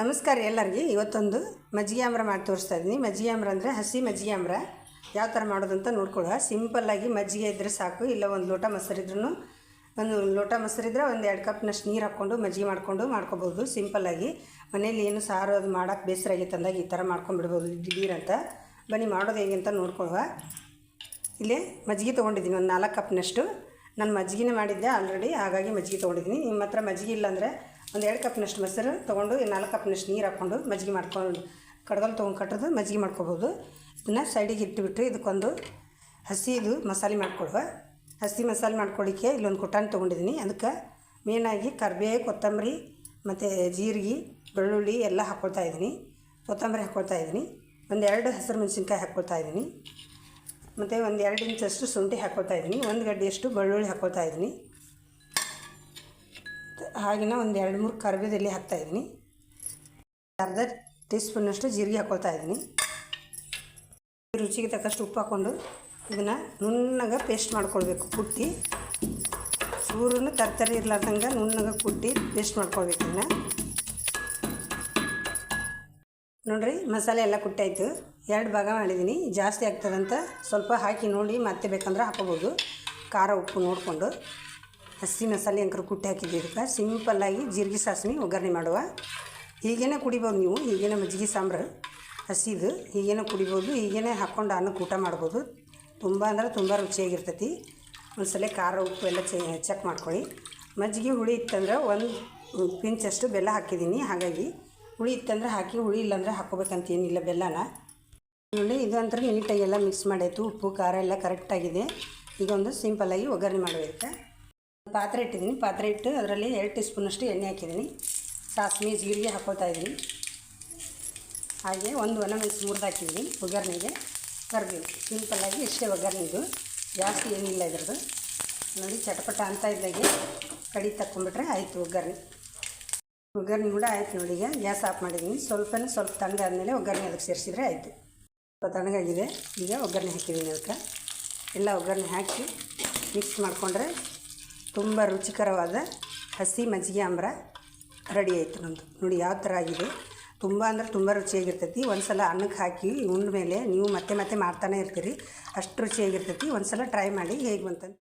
ನಮಸ್ಕಾರ ಎಲ್ಲರಿಗೆ. ಇವತ್ತೊಂದು ಮಜ್ಜಿಗೆ ಆಮ್ರ ಮಾಡಿ ತೋರಿಸ್ತಾ ಇದ್ದೀನಿ. ಮಜ್ಜಿಗೆ ಆಮ್ರ ಅಂದರೆ ಹಸಿ ಮಜ್ಜಿಗೆ ಆಮ್ರ. ಯಾವ ಥರ ಮಾಡೋದು ಅಂತ ನೋಡ್ಕೊಳ್ಳುವ ಸಿಂಪಲ್ಲಾಗಿ ಮಜ್ಜಿಗೆ ಇದ್ದರೆ ಸಾಕು. ಇಲ್ಲ ಒಂದು ಲೋಟ ಮೊಸರಿದ್ರೂ ಒಂದು ಲೋಟ ಮೊಸರಿದ್ರೆ ಒಂದು ಎರಡು ಕಪ್ನಷ್ಟು ನೀರು ಹಾಕ್ಕೊಂಡು ಮಜ್ಜಿಗೆ ಮಾಡಿಕೊಂಡು ಮಾಡ್ಕೊಬೋದು. ಸಿಂಪಲ್ಲಾಗಿ ಮನೇಲಿ ಏನು ಸಾರು ಅದು ಮಾಡೋಕ್ಕೆ ಬೇಸರ ಆಗಿತ್ತು ಅಂದಾಗ ಈ ಥರ ಮಾಡ್ಕೊಂಡ್ಬಿಡ್ಬೋದು. ದಿಢೀರ್ ಅಂತ. ಬನ್ನಿ, ಮಾಡೋದು ಹೇಗೆ ಅಂತ ನೋಡ್ಕೊಳ್ಳುವ ಇಲ್ಲೇ ಮಜ್ಜಿಗೆ ತೊಗೊಂಡಿದ್ದೀನಿ. ಒಂದು ನಾಲ್ಕು ಕಪ್ನಷ್ಟು ನಾನು ಮಜ್ಜಿಗೆನೇ ಮಾಡಿದ್ದೆ ಆಲ್ರೆಡಿ. ಹಾಗಾಗಿ ಮಜ್ಜಿಗೆ ತೊಗೊಂಡಿದ್ದೀನಿ. ನಿಮ್ಮ ಹತ್ರ ಮಜ್ಜಿಗೆ ಇಲ್ಲಾಂದರೆ ಒಂದು ಎರಡು ಕಪ್ನಷ್ಟು ಮೊಸರು ತೊಗೊಂಡು ನಾಲ್ಕು ಕಪ್ನಷ್ಟು ನೀರು ಹಾಕ್ಕೊಂಡು ಮಜ್ಜಿಗೆ ಮಾಡ್ಕೊಂಡು ಕಡ್ಗಲ್ಲಿ ತೊಗೊಂಡು ಕಟ್ಟೋದು ಮಜ್ಜಿಗೆ ಮಾಡ್ಕೊಬೋದು. ಇದನ್ನು ಸೈಡಿಗೆ ಇಟ್ಟುಬಿಟ್ಟು ಇದಕ್ಕೊಂದು ಹಸಿದು ಮಸಾಲೆ ಮಾಡ್ಕೊಡುವ. ಹಸಿ ಮಸಾಲೆ ಮಾಡ್ಕೊಳ್ಳಿಕ್ಕೆ ಇಲ್ಲೊಂದು ಕುಟಾಣಿ ತೊಗೊಂಡಿದ್ದೀನಿ ಅದಕ್ಕೆ ಮೇನಾಗಿ ಕರಿಬೇವು ಕೊತ್ತಂಬರಿ, ಮತ್ತು ಜೀರಿಗೆ, ಬೆಳ್ಳುಳ್ಳಿ ಎಲ್ಲ ಹಾಕ್ಕೊಳ್ತಾ ಇದ್ದೀನಿ ಕೊತ್ತಂಬರಿ ಹಾಕ್ಕೊಳ್ತಾ ಇದ್ದೀನಿ ಒಂದು ಎರಡು ಹಸಿರು ಮೆಣಸಿನ್ಕಾಯಿ ಹಾಕ್ಕೊಳ್ತಾ ಇದ್ದೀನಿ ಮತ್ತು ಒಂದು ಎರಡು ಇಂಚಷ್ಟು ಶುಂಠಿ ಹಾಕ್ಕೊಳ್ತಾ ಇದ್ದೀನಿ ಒಂದು ಗಡ್ಡೆಯಷ್ಟು ಬೆಳ್ಳುಳ್ಳಿ ಹಾಕ್ಕೊಳ್ತಾ ಇದ್ದೀನಿ ಹಾಗೆಯೇ ಒಂದು ಎರಡು ಮೂರು ಕರಿಬೇದಲ್ಲಿ ಹಾಕ್ತಾ ಇದ್ದೀನಿ. ಅರ್ಧ ಟೀ ಸ್ಪೂನಷ್ಟು ಜೀರಿಗೆ ಹಾಕ್ಕೊಳ್ತಾ ಇದ್ದೀನಿ. ರುಚಿಗೆ ತಕ್ಕಷ್ಟು ಉಪ್ಪು ಹಾಕ್ಕೊಂಡು ಇದನ್ನು ನುಣ್ಣಗೆ ಪೇಸ್ಟ್ ಮಾಡ್ಕೊಳ್ಬೇಕು, ಕುಟ್ಟಿ. ಚೂರನ್ನು ತರ್ತರಿ ಇರ್ಲಾರ್ದಂಗೆ ನುಣ್ಣಗೆ ಕುಟ್ಟಿ ಪೇಸ್ಟ್ ಮಾಡ್ಕೊಳ್ಬೇಕು ಇದನ್ನು. ನೋಡಿರಿ, ಮಸಾಲೆ ಎಲ್ಲ ಕುಟ್ಟಾಯಿತು ಎರಡು ಭಾಗ ಮಾಡಿದ್ದೀನಿ. ಜಾಸ್ತಿ ಆಗ್ತದಂತ ಸ್ವಲ್ಪ ಹಾಕಿ ನೋಡಿ ಮತ್ತೆ ಬೇಕಂದ್ರೆ ಹಾಕೋಬೋದು. ಖಾರ, ಉಪ್ಪು ನೋಡಿಕೊಂಡು. ಹಸಿ ಮಸಾಲೆ ಅಂಕರು ಕುಟ್ಟಿ ಹಾಕಿದ್ದೀವಿ ಸಿಂಪಲ್ಲಾಗಿ ಜೀರಿಗೆ ಸಾಸಿವೆ ಒಗ್ಗರಣೆ ಮಾಡುವ. ಹೀಗೇನೆ ಕುಡಿಬೋದು ನೀವು ಹೀಗೇನೆ ಮಜ್ಜಿಗೆ ಸಾಂಬಾರು, ಹಸಿದು ಹೀಗೇನೆ ಕುಡಿಬೋದು ಹೀಗೇನೆ ಹಾಕ್ಕೊಂಡು ಅನ್ನಕ್ಕೆ ಊಟ ಮಾಡ್ಬೋದು. ತುಂಬ ಅಂದ್ರೆ ತುಂಬ ರುಚಿಯಾಗಿರ್ತೈತಿ. ಒಂದ್ಸಲ ಖಾರ, ಉಪ್ಪು ಎಲ್ಲ ಚೆಕ್ ಮಾಡ್ಕೊಳ್ಳಿ. ಮಜ್ಜಿಗೆ ಹುಳಿ ಇತ್ತಂದ್ರೆ ಒಂದು ಪಿಂಚಷ್ಟು ಬೆಲ್ಲ ಹಾಕಿದ್ದೀನಿ. ಹಾಗಾಗಿ ಹುಳಿ ಇತ್ತಂದ್ರೆ ಹಾಕಿ, ಹುಳಿ ಇಲ್ಲಾಂದ್ರೆ ಹಾಕ್ಕೋಬೇಕಂತ ಏನಿಲ್ಲ ಬೆಲ್ಲನ. ನೋಡಿ ಇದು ಅಂತರ ನೀಟಾಗಿ ಎಲ್ಲ ಮಿಕ್ಸ್ ಮಾಡಾಯಿತು ಉಪ್ಪು, ಖಾರ ಎಲ್ಲ ಕರೆಕ್ಟಾಗಿದೆ ಈಗ ಒಂದು ಸಿಂಪಲ್ಲಾಗಿ ಒಗ್ಗರಣೆ ಮಾಡಬೇಕು ಪಾತ್ರೆ ಇಟ್ಟಿದ್ದೀನಿ. ಪಾತ್ರೆ ಇಟ್ಟು ಅದರಲ್ಲಿ ಎರಡು ಟೀ ಸ್ಪೂನಷ್ಟು ಎಣ್ಣೆ ಹಾಕಿದ್ದೀನಿ. ಸಾಸಿವೆ, ಜೀರಿಗೆ ಹಾಕೋತಾ ಇದ್ದೀನಿ. ಹಾಗೆ ಒಂದು ಒಣ ಮೆಣಸು ಮುರಿದು ಹಾಕಿದ್ದೀನಿ ಒಗ್ಗರಣೆಗೆ. ಕರಿಬೇವು. ಸಿಂಪಲ್ಲಾಗಿ ಇಷ್ಟೇ ಒಗ್ಗರಣೆ ಇದು ಜಾಸ್ತಿ ಏನಿಲ್ಲ ಇದ್ರದ್ದು. ನೋಡಿ, ಚಟಪಟ ಅಂತ ಇದ್ದಾಗೆ ಕಡಿ ತಕ್ಕೊಂಬಿಟ್ರೆ ಆಯಿತು ಒಗ್ಗರಣೆ. ಒಗ್ಗರಣೆ ಕೂಡ ಆಯ್ತು ನೋಡಿ ಈಗ. ಗ್ಯಾಸ್ ಆಫ್ ಮಾಡಿದ್ದೀನಿ. ಸ್ವಲ್ಪನೇ ಸ್ವಲ್ಪ ತಣ್ಣಗಾದ್ಮೇಲೆ ಒಗ್ಗರಣೆ ಅದಕ್ಕೆ ಸೇರಿಸಿದ್ರೆ ಆಯಿತು. ಸ್ವಲ್ಪ ತಣ್ಣಗಾಗಿದೆ. ಈಗ ಒಗ್ಗರಣೆ ಹಾಕಿದ್ದೀನಿ ಅದಕ್ಕೆ. ಎಲ್ಲ ಒಗ್ಗರಣೆ ಹಾಕಿ ಮಿಕ್ಸ್ ಮಾಡಿಕೊಂಡ್ರೆ ತುಂಬ ರುಚಿಕರವಾದ ಹಸಿ ಮಜ್ಜಿಗೆ ಆಮ್ರ ರೆಡಿ ಆಯಿತು ನಮ್ಮದು ನೋಡಿ ಯಾವ ಥರ ಆಗಿದೆ. ತುಂಬ ಅಂದ್ರೆ ತುಂಬ ರುಚಿಯಾಗಿರ್ತೈತಿ. ಒಂದು ಸಲ ಅನ್ನಕ್ಕೆ ಹಾಕಿ ಉಂಡ ಮೇಲೆ ನೀವು ಮತ್ತೆ ಮತ್ತೆ ಮಾಡ್ತಾನೆ ಇರ್ತೀರಿ. ಅಷ್ಟು ರುಚಿಯಾಗಿರ್ತೈತಿ. ಒಂದು ಸಲ ಟ್ರೈ ಮಾಡಿ ಹೇಗೆ ಬಂತಂತ